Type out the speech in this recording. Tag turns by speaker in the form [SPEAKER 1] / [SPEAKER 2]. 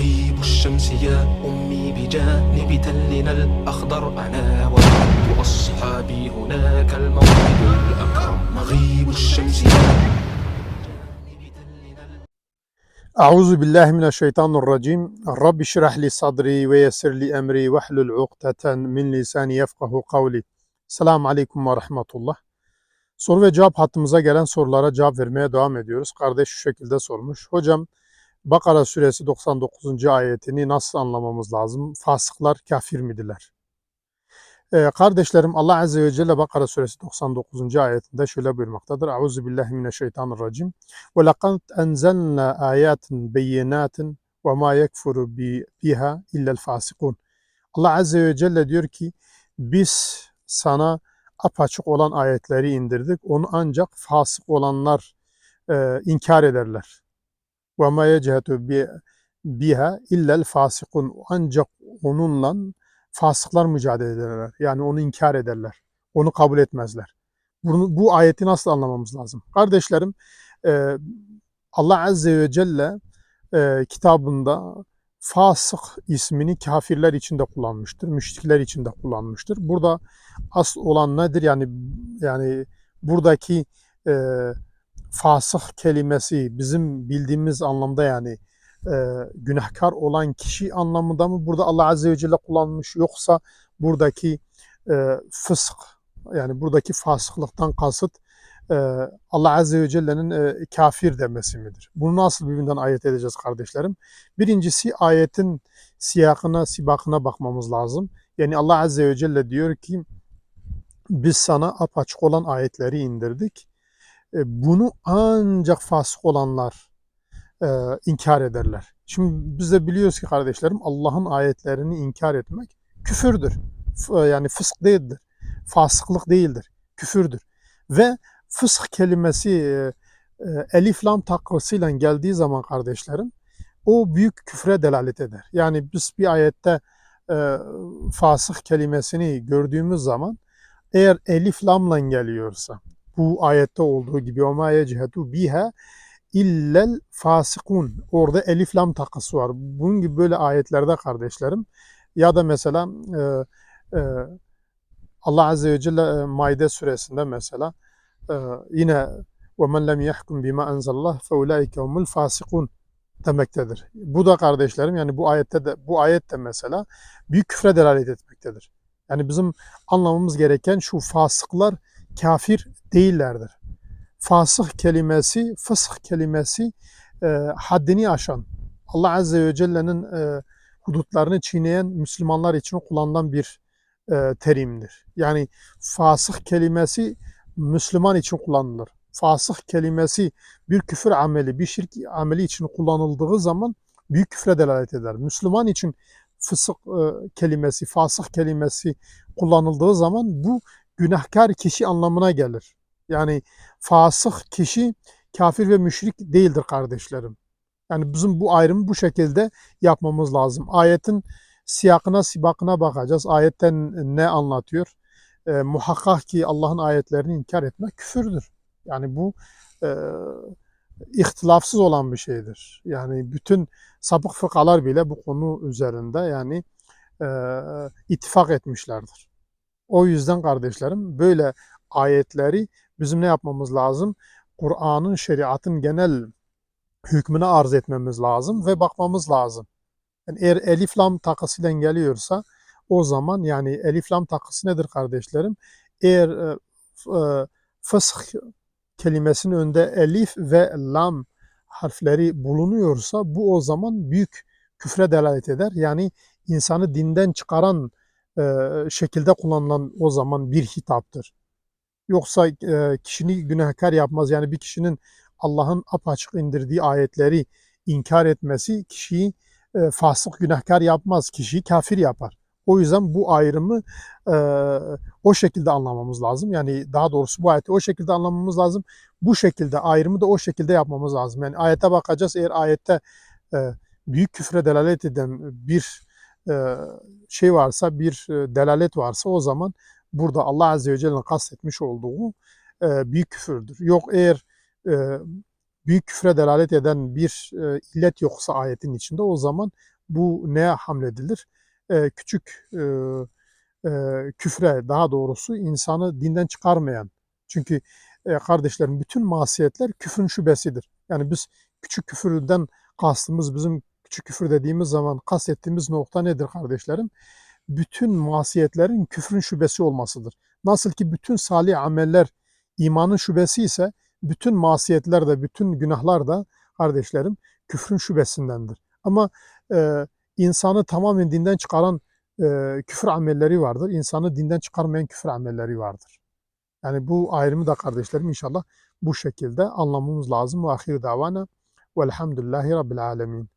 [SPEAKER 1] مغيب الشمس يا أمي بجانب تلنا الأخضر أنا وبعض أصحابي هناك الموعد الأكرم مغيب الشمس يا
[SPEAKER 2] Euzu billahi mineşşeytanirracim. Rabbi şrah li sadri ve yessir li emri ve hlul ukdeten min lisani yefkahu kavli. Selamun aleyküm ve rahmetullah. Soru ve cevap hattımıza gelen sorulara cevap vermeye devam ediyoruz. Kardeş şu şekilde sormuş. Hocam Bakara suresi 99. ayetini nasıl anlamamız lazım? Fasıklar kafir midirler? Ee, kardeşlerim Allah Azze ve Celle Bakara suresi 99. ayetinde şöyle buyurmaktadır. Euzu billahi mineşşeytanirracim. Ve laqad enzelna ayatin beyinatin ve ma yekfuru bi- biha illel fasikun. Allah Azze ve Celle diyor ki biz sana apaçık olan ayetleri indirdik. Onu ancak fasık olanlar e, inkar ederler. Ve ma yecehetu bi- biha illel fasikun. Ancak onunla fasıklar mücadele ederler. Yani onu inkar ederler. Onu kabul etmezler. Bunu, bu ayeti nasıl anlamamız lazım? Kardeşlerim, Allah Azze ve Celle kitabında fasık ismini kafirler içinde kullanmıştır, müşrikler içinde kullanmıştır. Burada asıl olan nedir? Yani yani buradaki e, fasık kelimesi bizim bildiğimiz anlamda yani e, günahkar olan kişi anlamında mı burada Allah Azze ve Celle kullanmış yoksa buradaki e, fısk yani buradaki fasıklıktan kasıt e, Allah Azze ve Celle'nin e, kafir demesi midir? Bunu nasıl birbirinden ayırt edeceğiz kardeşlerim? Birincisi ayetin siyakına, sibakına bakmamız lazım. Yani Allah Azze ve Celle diyor ki biz sana apaçık olan ayetleri indirdik. E, bunu ancak fasık olanlar e, inkar ederler. Şimdi biz de biliyoruz ki kardeşlerim Allah'ın ayetlerini inkar etmek küfürdür. F- yani fısk değildir. Fasıklık değildir. Küfürdür. Ve fısk kelimesi e, e, elif lam takvasıyla geldiği zaman kardeşlerim o büyük küfre delalet eder. Yani biz bir ayette e, fasık kelimesini gördüğümüz zaman eğer elif lamla geliyorsa bu ayette olduğu gibi o ma yechhetu biha illel fasikun. Orada elif lam takısı var. Bunun gibi böyle ayetlerde kardeşlerim ya da mesela e, e, Allah Azze ve Celle e, Maide suresinde mesela e, yine وَمَنْ لَمْ يَحْكُمْ بِمَا أَنْزَلَ اللّٰهِ فَاُولَٰئِكَ هُمُ الْفَاسِقُونَ demektedir. Bu da kardeşlerim yani bu ayette de bu ayet de mesela büyük küfre delalet etmektedir. Yani bizim anlamamız gereken şu fasıklar kafir değillerdir. Fasık kelimesi, fısk kelimesi e, haddini aşan, Allah Azze ve Celle'nin e, hudutlarını çiğneyen Müslümanlar için kullanılan bir e, terimdir. Yani fasık kelimesi Müslüman için kullanılır. Fasık kelimesi bir küfür ameli, bir şirk ameli için kullanıldığı zaman büyük küfre delalet eder. Müslüman için fısık e, kelimesi, fasık kelimesi kullanıldığı zaman bu günahkar kişi anlamına gelir. Yani fasık kişi kafir ve müşrik değildir kardeşlerim. Yani bizim bu ayrımı bu şekilde yapmamız lazım. Ayetin siyakına, sibakına bakacağız. Ayetten ne anlatıyor? E, muhakkak ki Allah'ın ayetlerini inkar etmek küfürdür. Yani bu e, ihtilafsız olan bir şeydir. Yani bütün sapık fıkhalar bile bu konu üzerinde yani e, ittifak etmişlerdir. O yüzden kardeşlerim böyle ayetleri bizim ne yapmamız lazım? Kur'an'ın, şeriatın genel hükmüne arz etmemiz lazım ve bakmamız lazım. Yani eğer elif lam takısıyla geliyorsa o zaman yani elif lam takısı nedir kardeşlerim? Eğer e, e, fısk kelimesinin önünde elif ve lam harfleri bulunuyorsa bu o zaman büyük küfre delalet eder. Yani insanı dinden çıkaran şekilde kullanılan o zaman bir hitaptır. Yoksa e, kişini günahkar yapmaz. Yani bir kişinin Allah'ın apaçık indirdiği ayetleri inkar etmesi kişiyi e, fasık günahkar yapmaz. Kişiyi kafir yapar. O yüzden bu ayrımı e, o şekilde anlamamız lazım. Yani daha doğrusu bu ayeti o şekilde anlamamız lazım. Bu şekilde ayrımı da o şekilde yapmamız lazım. Yani ayete bakacağız. Eğer ayette e, büyük küfre delalet eden bir e, şey varsa, bir e, delalet varsa o zaman burada Allah Azze ve Celle'nin kastetmiş olduğu e, büyük küfürdür. Yok eğer e, büyük küfre delalet eden bir e, illet yoksa ayetin içinde o zaman bu neye hamledilir? E, küçük e, e, küfre daha doğrusu insanı dinden çıkarmayan. Çünkü e, kardeşlerim bütün masiyetler küfrün şubesidir. Yani biz küçük küfürden kastımız bizim küçük küfür dediğimiz zaman kastettiğimiz nokta nedir kardeşlerim? Bütün masiyetlerin küfrün şubesi olmasıdır. Nasıl ki bütün salih ameller imanın şubesi ise bütün masiyetler de bütün günahlar da kardeşlerim küfrün şubesindendir. Ama e, insanı tamamen dinden çıkaran e, küfür amelleri vardır. İnsanı dinden çıkarmayan küfür amelleri vardır. Yani bu ayrımı da kardeşlerim inşallah bu şekilde anlamamız lazım. Ve ahir davana velhamdülillahi rabbil alemin.